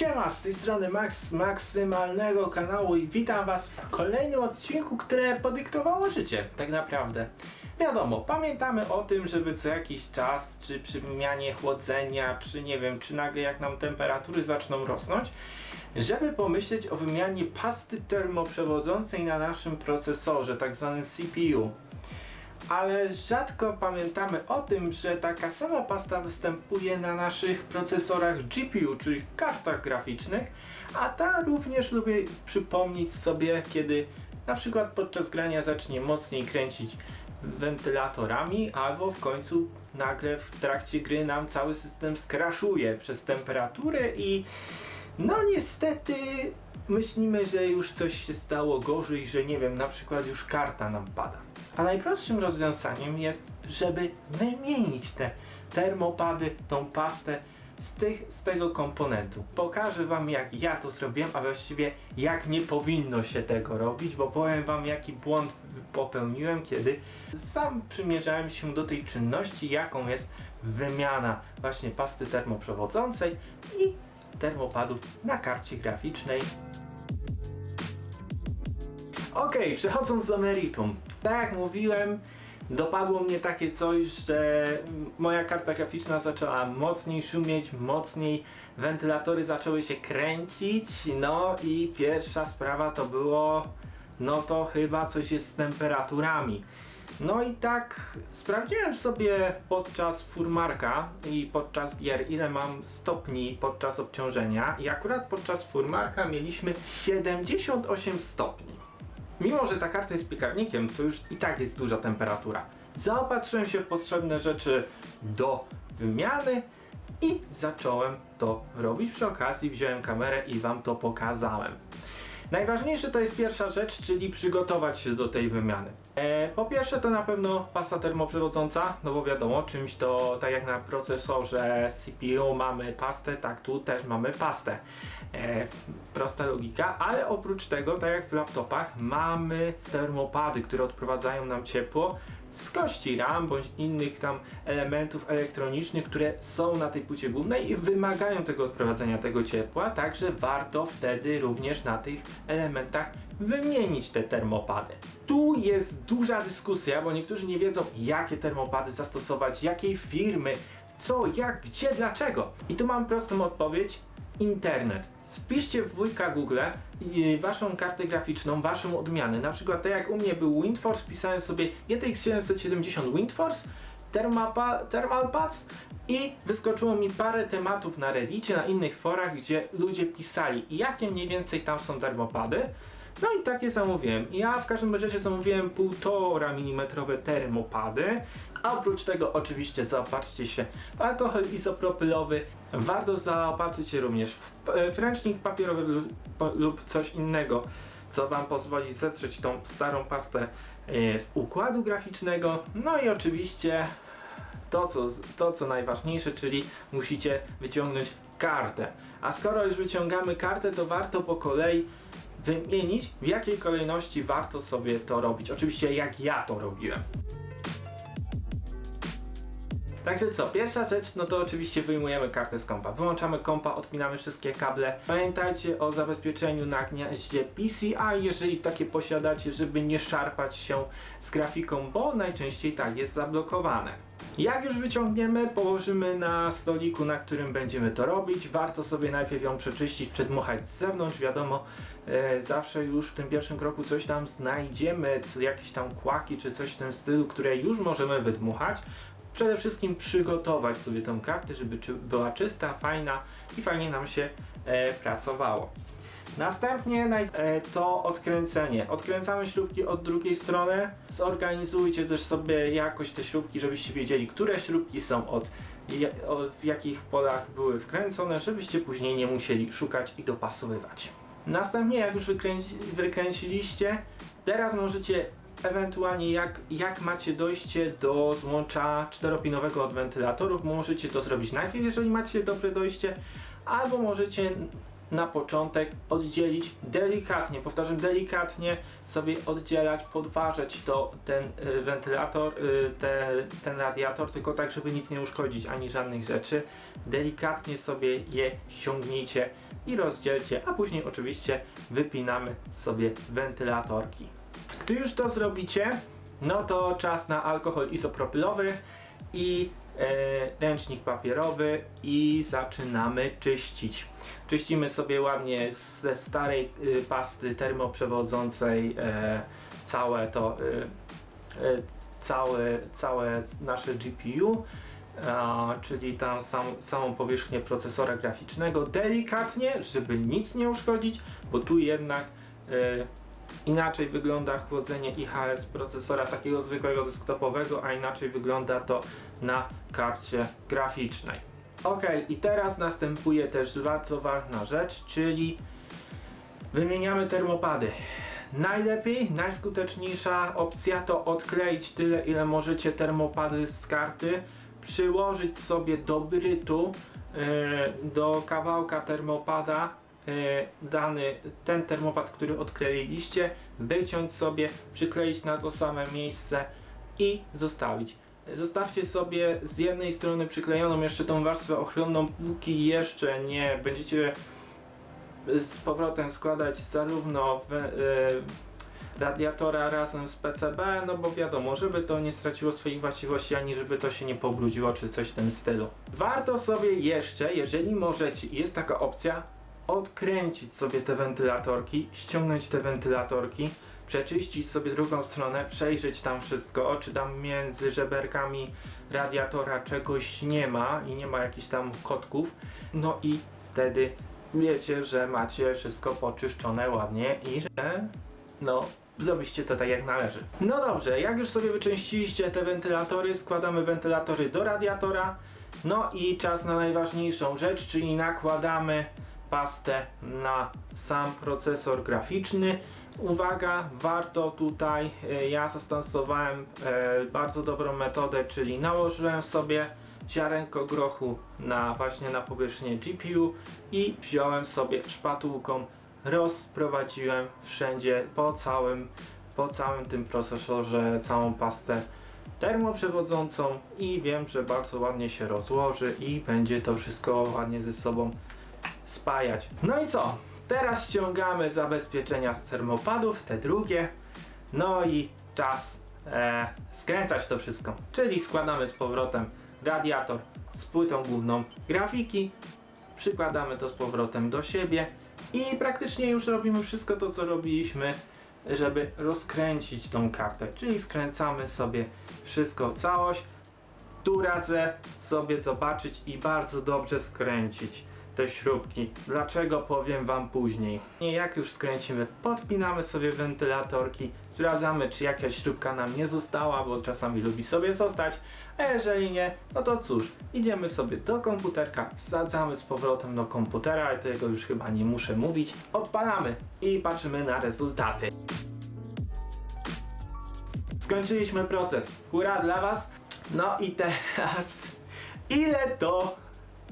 Siema, z tej strony Max z maksymalnego kanału i witam was w kolejnym odcinku, które podyktowało życie, tak naprawdę. Wiadomo, pamiętamy o tym, żeby co jakiś czas, czy przy wymianie chłodzenia, czy nie wiem, czy nagle jak nam temperatury zaczną rosnąć, żeby pomyśleć o wymianie pasty termoprzewodzącej na naszym procesorze, tak zwanym CPU ale rzadko pamiętamy o tym, że taka sama pasta występuje na naszych procesorach GPU, czyli kartach graficznych, a ta również lubię przypomnieć sobie, kiedy na przykład podczas grania zacznie mocniej kręcić wentylatorami, albo w końcu nagle w trakcie gry nam cały system skraszuje przez temperaturę i no niestety myślimy, że już coś się stało gorzej, że nie wiem, na przykład już karta nam pada. A najprostszym rozwiązaniem jest, żeby wymienić te termopady, tą pastę z, tych, z tego komponentu. Pokażę Wam jak ja to zrobiłem, a właściwie jak nie powinno się tego robić, bo powiem Wam jaki błąd popełniłem, kiedy sam przymierzałem się do tej czynności, jaką jest wymiana właśnie pasty termoprzewodzącej i termopadów na karcie graficznej. Ok, przechodząc do meritum. Tak jak mówiłem, dopadło mnie takie coś, że moja karta graficzna zaczęła mocniej szumieć, mocniej wentylatory zaczęły się kręcić, no i pierwsza sprawa to było, no to chyba coś jest z temperaturami. No i tak sprawdziłem sobie podczas furmarka i podczas gier ile mam stopni podczas obciążenia i akurat podczas furmarka mieliśmy 78 stopni. Mimo, że ta karta jest piekarnikiem, to już i tak jest duża temperatura. Zaopatrzyłem się w potrzebne rzeczy do wymiany i zacząłem to robić. Przy okazji wziąłem kamerę i Wam to pokazałem. Najważniejsze to jest pierwsza rzecz, czyli przygotować się do tej wymiany. E, po pierwsze to na pewno pasta termoprzewodząca, no bo wiadomo, czymś to tak jak na procesorze CPU mamy pastę, tak tu też mamy pastę. E, prosta logika, ale oprócz tego, tak jak w laptopach, mamy termopady, które odprowadzają nam ciepło z kości RAM bądź innych tam elementów elektronicznych, które są na tej płycie głównej i wymagają tego odprowadzenia tego ciepła, także warto wtedy również na tych elementach wymienić te termopady. Tu jest duża dyskusja, bo niektórzy nie wiedzą jakie termopady zastosować, jakiej firmy, co, jak, gdzie, dlaczego. I tu mam prostą odpowiedź, internet. Wpiszcie w wujka Google y, waszą kartę graficzną, waszą odmianę. Na przykład tak jak u mnie był WindForce, pisałem sobie GTX 770 WindForce, Thermapa, Thermalpads i wyskoczyło mi parę tematów na Reddicie, na innych forach, gdzie ludzie pisali jakie mniej więcej tam są termopady. No i takie zamówiłem. Ja w każdym razie zamówiłem 1,5 mm termopady. A oprócz tego oczywiście zaopatrzcie się w alkohol izopropylowy. Warto zaopatrzyć się również w e, ręcznik papierowy lub coś innego, co Wam pozwoli zetrzeć tą starą pastę e, z układu graficznego. No i oczywiście to co, to, co najważniejsze, czyli musicie wyciągnąć kartę. A skoro już wyciągamy kartę, to warto po kolei wymienić, w jakiej kolejności warto sobie to robić. Oczywiście jak ja to robiłem. Także co, pierwsza rzecz, no to oczywiście wyjmujemy kartę z kompa. Wyłączamy kompa, odpinamy wszystkie kable. Pamiętajcie o zabezpieczeniu na gniaździe PCI, jeżeli takie posiadacie, żeby nie szarpać się z grafiką, bo najczęściej tak jest zablokowane. Jak już wyciągniemy, położymy na stoliku, na którym będziemy to robić. Warto sobie najpierw ją przeczyścić, przedmuchać z zewnątrz. Wiadomo, e, zawsze już w tym pierwszym kroku coś tam znajdziemy, jakieś tam kłaki czy coś w tym stylu, które już możemy wydmuchać. Przede wszystkim przygotować sobie tą kartę, żeby była czysta, fajna i fajnie nam się e, pracowało. Następnie e, to odkręcenie. Odkręcamy śrubki od drugiej strony. Zorganizujcie też sobie jakoś te śrubki, żebyście wiedzieli, które śrubki są od w jakich polach były wkręcone, żebyście później nie musieli szukać i dopasowywać. Następnie jak już wykręci, wykręciliście, teraz możecie ewentualnie jak, jak macie dojście do złącza czteropinowego od wentylatorów, możecie to zrobić najpierw, jeżeli macie dobre dojście, albo możecie na początek oddzielić delikatnie, powtarzam delikatnie sobie oddzielać, podważać to ten y, wentylator, y, te, ten radiator, tylko tak, żeby nic nie uszkodzić ani żadnych rzeczy. Delikatnie sobie je ściągnijcie i rozdzielcie, a później oczywiście wypinamy sobie wentylatorki. Gdy już to zrobicie, no to czas na alkohol izopropylowy i e, ręcznik papierowy i zaczynamy czyścić. Czyścimy sobie ładnie ze starej y, pasty termoprzewodzącej e, całe to y, y, całe, całe nasze GPU, a, czyli tam sam, samą powierzchnię procesora graficznego delikatnie, żeby nic nie uszkodzić, bo tu jednak y, inaczej wygląda chłodzenie IHS procesora takiego zwykłego desktopowego, a inaczej wygląda to na karcie graficznej. Ok, i teraz następuje też bardzo ważna rzecz, czyli wymieniamy termopady. Najlepiej, najskuteczniejsza opcja to odkleić tyle, ile możecie termopady z karty, przyłożyć sobie do brytu, e, do kawałka termopada dany ten termopad, który odkleiliście, wyciąć sobie, przykleić na to same miejsce i zostawić. Zostawcie sobie z jednej strony przyklejoną jeszcze tą warstwę ochronną, póki jeszcze nie będziecie z powrotem składać zarówno w, e, radiatora razem z PCB, no bo wiadomo, żeby to nie straciło swoich właściwości, ani żeby to się nie pobrudziło, czy coś w tym stylu. Warto sobie jeszcze, jeżeli możecie, jest taka opcja, odkręcić sobie te wentylatorki, ściągnąć te wentylatorki, przeczyścić sobie drugą stronę, przejrzeć tam wszystko, czy tam między żeberkami radiatora czegoś nie ma i nie ma jakichś tam kotków, no i wtedy wiecie, że macie wszystko poczyszczone ładnie i że no zrobiście to tak jak należy. No dobrze, jak już sobie wyczyściliście te wentylatory, składamy wentylatory do radiatora. No i czas na najważniejszą rzecz, czyli nakładamy pastę na sam procesor graficzny. Uwaga, warto tutaj, e, ja zastosowałem e, bardzo dobrą metodę, czyli nałożyłem sobie ziarenko grochu na właśnie na powierzchnię GPU i wziąłem sobie szpatułką, rozprowadziłem wszędzie po całym, po całym tym procesorze całą pastę termoprzewodzącą i wiem, że bardzo ładnie się rozłoży i będzie to wszystko ładnie ze sobą spajać. No i co? Teraz ściągamy zabezpieczenia z termopadów, te drugie. No i czas e, skręcać to wszystko. Czyli składamy z powrotem radiator z płytą główną grafiki, przykładamy to z powrotem do siebie i praktycznie już robimy wszystko to, co robiliśmy, żeby rozkręcić tą kartę. Czyli skręcamy sobie wszystko, całość. Tu radzę sobie zobaczyć i bardzo dobrze skręcić te śrubki. Dlaczego powiem wam później. I jak już skręcimy, podpinamy sobie wentylatorki, sprawdzamy czy jakaś śrubka nam nie została, bo czasami lubi sobie zostać, a jeżeli nie, no to cóż, idziemy sobie do komputerka, wsadzamy z powrotem do komputera, ale tego już chyba nie muszę mówić, odpalamy i patrzymy na rezultaty. Skończyliśmy proces. Hurra dla was. No i teraz ile to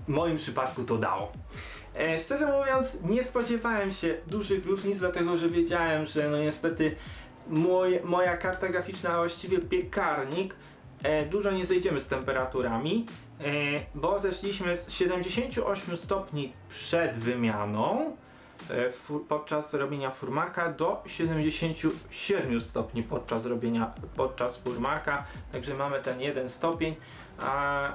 w moim przypadku to dało. E, szczerze mówiąc, nie spodziewałem się dużych różnic, dlatego że wiedziałem, że no niestety mój, moja karta graficzna, a właściwie piekarnik, e, dużo nie zejdziemy z temperaturami, e, bo zeszliśmy z 78 stopni przed wymianą e, podczas robienia furmarka do 77 stopni podczas robienia podczas furmarka, także mamy ten jeden stopień,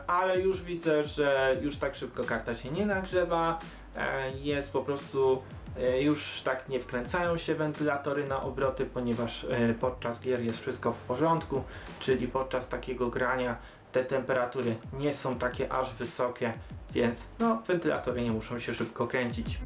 ale już widzę, że już tak szybko karta się nie nagrzewa, e, jest po prostu e, już tak nie wkręcają się wentylatory na obroty, ponieważ e, podczas gier jest wszystko w porządku, czyli podczas takiego grania te temperatury nie są takie aż wysokie, więc no wentylatory nie muszą się szybko kręcić.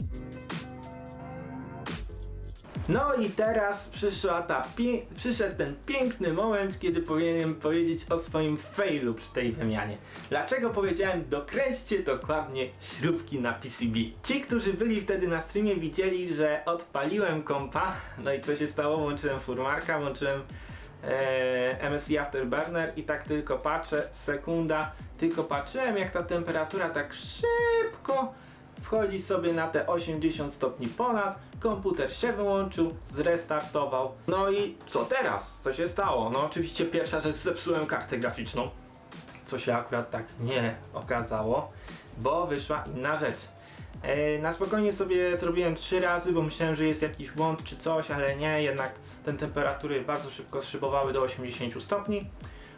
No i teraz przyszła ta przyszedł ten piękny moment, kiedy powinienem powiedzieć o swoim failu przy tej wymianie. Dlaczego powiedziałem dokręćcie dokładnie śrubki na PCB? Ci, którzy byli wtedy na streamie widzieli, że odpaliłem kompa, no i co się stało? Włączyłem furmarka, włączyłem e, MSI Afterburner i tak tylko patrzę, sekunda, tylko patrzyłem jak ta temperatura tak szybko wchodzi sobie na te 80 stopni ponad, komputer się wyłączył, zrestartował. No i co teraz? Co się stało? No oczywiście pierwsza rzecz, zepsułem kartę graficzną, co się akurat tak nie okazało, bo wyszła inna rzecz. E, Na spokojnie sobie zrobiłem trzy razy, bo myślałem, że jest jakiś błąd czy coś, ale nie, jednak te temperatury bardzo szybko zszybowały do 80 stopni.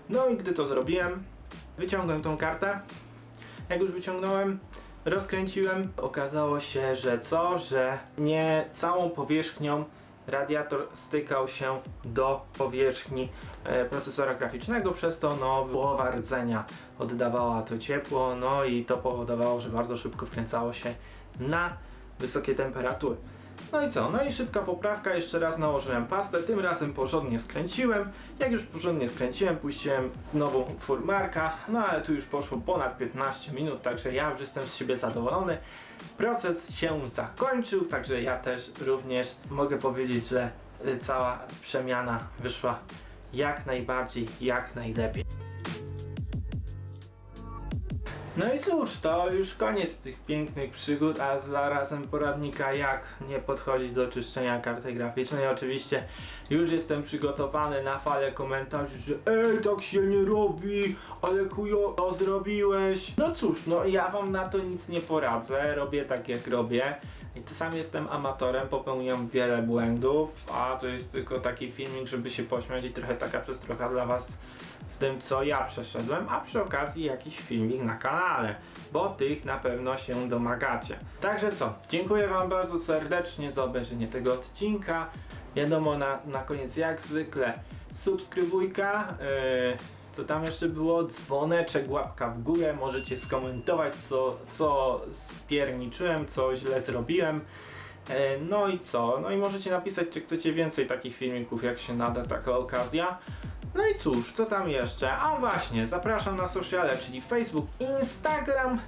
No i gdy to zrobiłem, wyciągłem tą kartę. Jak już wyciągnąłem, rozkręciłem, okazało się, że co, że nie całą powierzchnią radiator stykał się do powierzchni e, procesora graficznego, przez to no, połowa rdzenia oddawała to ciepło, no i to powodowało, że bardzo szybko wkręcało się na wysokie temperatury. No i co? No i szybka poprawka, jeszcze raz nałożyłem pastę, tym razem porządnie skręciłem. Jak już porządnie skręciłem, puściłem znowu furmarka, no ale tu już poszło ponad 15 minut, także ja już jestem z siebie zadowolony. Proces się zakończył, także ja też również mogę powiedzieć, że y, cała przemiana wyszła jak najbardziej, jak najlepiej. No i cóż, to już koniec tych pięknych przygód, a zarazem poradnika jak nie podchodzić do czyszczenia karty graficznej. Oczywiście już jestem przygotowany na falę komentarzy, że ej, tak się nie robi, ale chujo, to zrobiłeś. No cóż, no ja wam na to nic nie poradzę, robię tak jak robię. I sam jestem amatorem, popełniam wiele błędów, a to jest tylko taki filmik, żeby się pośmiać i trochę taka przestrocha dla was w tym, co ja przeszedłem, a przy okazji jakiś filmik na kanale, bo tych na pewno się domagacie. Także co, dziękuję Wam bardzo serdecznie za obejrzenie tego odcinka. Wiadomo, na, na koniec jak zwykle subskrybujka, yy, co tam jeszcze było, dzwoneczek, łapka w górę, możecie skomentować co, co spierniczyłem, co źle zrobiłem. E, No i co? No i możecie napisać, czy chcecie więcej takich filmików, jak się nada taka okazja. No i cóż, co tam jeszcze? A właśnie, zapraszam na sociale, czyli Facebook, Instagram.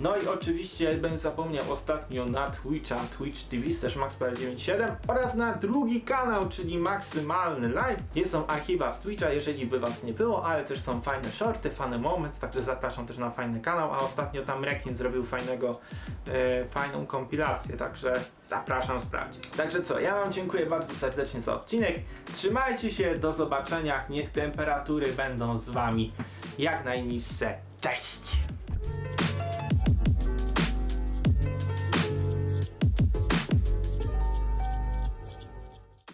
No i oczywiście bym zapomniał ostatnio na Twitcha, Twitch TV też MaxPL97 oraz na drugi kanał, czyli Maksymalny Live. Gdzie są archiwa z Twitcha, jeżeli by was nie było, ale też są fajne shorty, fany moments, także zapraszam też na fajny kanał, a ostatnio tam Rekin zrobił fajnego, e, fajną kompilację, także zapraszam sprawdzić. Także co, ja wam dziękuję bardzo serdecznie za odcinek. Trzymajcie się, do zobaczenia, niech temperatury będą z wami jak najniższe. Cześć!